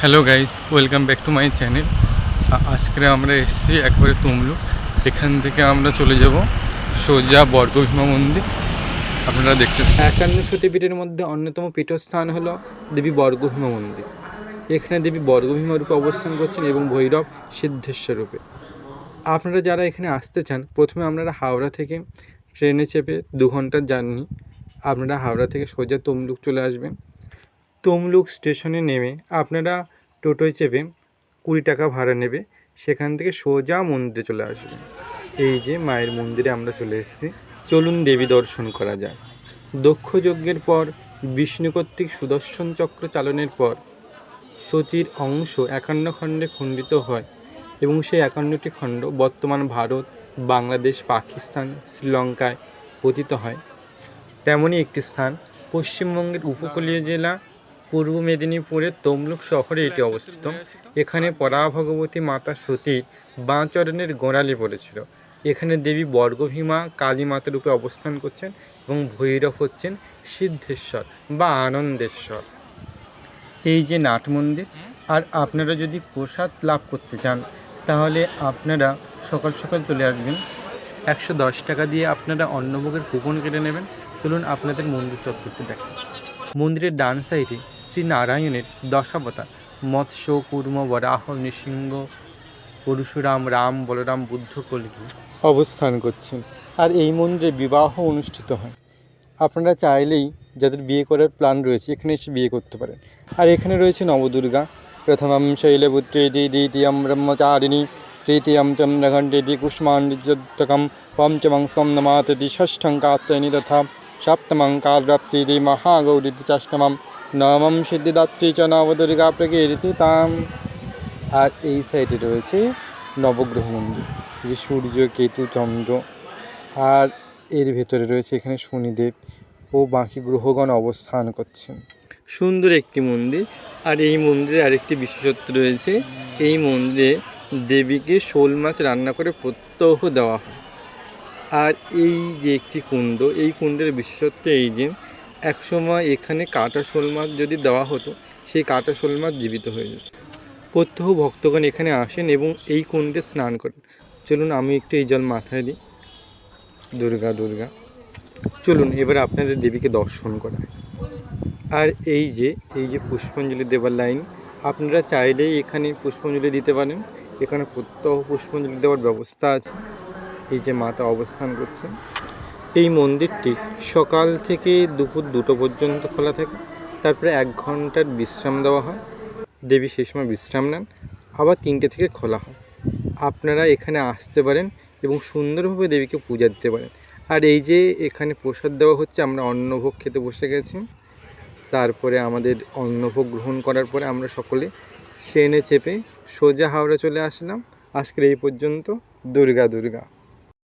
Hello guys welcome back to my channel আজকে আমরা এসেছি একবারে তুমলু। এখান থেকে আমরা চলে যাব সোজা বর্গভীমা মন্দির। আপনারা দেখছেন একান্ন সতীপীঠের মধ্যে অন্যতম পীঠস্থান হলো দেবী বর্গভীমা মন্দির। এখানে দেবী বর্গভীমা রূপে অবস্থান করছেন এবং ভৈরব সিদ্ধেশ্বর রূপে আপনারা যারা এখানে আসতে চান, প্রথমে আপনারা হাওড়া থেকে ট্রেনে চেপে দু ঘণ্টার জার্নি। আপনারা হাওড়া থেকে সোজা তমলুক চলে আসবেন। তমলুক স্টেশনে নেমে আপনারা টোটোয় চেপে কুড়ি টাকা ভাড়া নেবে, সেখান থেকে সোজা মন্দিরে চলে আসবেন। এই যে মায়ের মন্দিরে আমরা চলে এসেছি। চলুন দেবী দর্শন করা যায় দক্ষ যজ্ঞের পর, বিষ্ণু কর্তৃক সুদর্শন চক্র চালনের পর, সতীর অংশ একান্ন খণ্ডে খণ্ডিত হয় এবং সেই একান্নটি খণ্ড বর্তমান ভারত, বাংলাদেশ, পাকিস্তান, শ্রীলঙ্কায় পতিত হয়। তেমনই একটি স্থান পশ্চিমবঙ্গের উপকূলীয় জেলা পূর্ব মেদিনীপুরের তমলুক শহরে এটি অবস্থিত। এখানে পরা ভগবতী মাতা সতীর বাঁ চরণের গোড়ালি পড়েছিল। এখানে দেবী বর্গভীমা কালী মাতা রূপে অবস্থান করছেন এবং ভৈরব হচ্ছেন সিদ্ধেশ্বর বা আনন্দেশ্বর। এই যে নাট মন্দির, আর আপনারা যদি প্রসাদ লাভ করতে চান, তাহলে আপনারা সকাল সকাল চলে আসবেন। একশো দশ টাকা দিয়ে আপনারা অন্নভোগের কুপন কেটে নেবেন। চলুন আপনাদের মন্দির চত্বরটি দেখেন। মন্দিরের ডান সাইডে শ্রী নারায়ণের দশাবতার। মৎস্য, কুর্ম, বরাহ, নৃসিংহ, পরশুরাম, রাম, বলরাম, বুদ্ধ, কলকি অবস্থান করছেন। আর এই মন্দিরে বিবাহ অনুষ্ঠিত হয়। আপনারা চাইলেই যাদের বিয়ে করার প্ল্যান রয়েছে, এখানে এসে বিয়ে করতে পারেন। আর এখানে রয়েছে নবদুর্গা। প্রথমম শৈলপুত্রেদি দ্বিতীয়ম ব্রহ্মচারিণী, তৃতীয়ম চন্দ্রঘণ্টেদি কুষ্মাণ্ডিযোত্তকম পঞ্চমং স্কম নমাততি ষষ্ঠং কাত্যায়নি, তথা সপ্তমং কালপ্রাপ্তিদি মহাগৌরিতি চাষ্টমম নবম সিদ্ধিদাত্রী চ নবদুর্গা প্রকীর্তি তাম। আর এই সাইডে রয়েছে নবগ্রহ মন্দির, যে সূর্য, কেতু, চন্দ্র। আর এর ভেতরে রয়েছে এখানে শনিদেব ও বাকি গ্রহগণ অবস্থান করছেন। সুন্দর একটি মন্দির। আর এই মন্দিরে আরেকটি বিশেষত্ব রয়েছে, এই মন্দিরে দেবীকে শোল মাছ রান্না করে প্রত্যহ দেওয়া হয়। আর এই যে একটি কুণ্ড, এই কুণ্ডের বিশেষত্ব এই যে একসময় এখানে কাটা শোল মাছ যদি দেওয়া হতো, সেই কাটা শোল মাছ জীবিত হয়ে যেত। প্রত্যহ ভক্তগণ এখানে আসেন এবং এই কুণ্ডে স্নান করেন। চলুন, আমি একটু এই জল মাথায় দিই। দুর্গা দুর্গা। চলুন, এবার আপনাদের দেবীকে দর্শন করা আর এই যে এই যে পুষ্পাঞ্জলি দেওয়ার লাইন, আপনারা চাইলেই এখানে পুষ্পাঞ্জলি দিতে পারেন। এখানে প্রত্যহ পুষ্পাঞ্জলি দেওয়ার ব্যবস্থা আছে। এই যে মাতা অবস্থান করছেন। এই মন্দিরটি সকাল থেকে দুপুর দুটো পর্যন্ত খোলা থাকে। তারপরে এক ঘণ্টার বিশ্রাম দেওয়া হয়। দেবী সেই সময় বিশ্রাম নেন। আবার তিনটে থেকে খোলা হয়। আপনারা এখানে আসতে পারেন এবং সুন্দরভাবে দেবীকে পূজা দিতে পারেন। আর এই যে এখানে প্রসাদ দেওয়া হচ্ছে, আমরা অন্নভোগ খেতে বসে গেছি। তারপরে আমাদের অন্নভোগ গ্রহণ করার পরে আমরা সকলে ট্রেনে চেপে সোজা হাওড়া চলে আসলাম। আজকের এই পর্যন্ত। দুর্গা দুর্গা।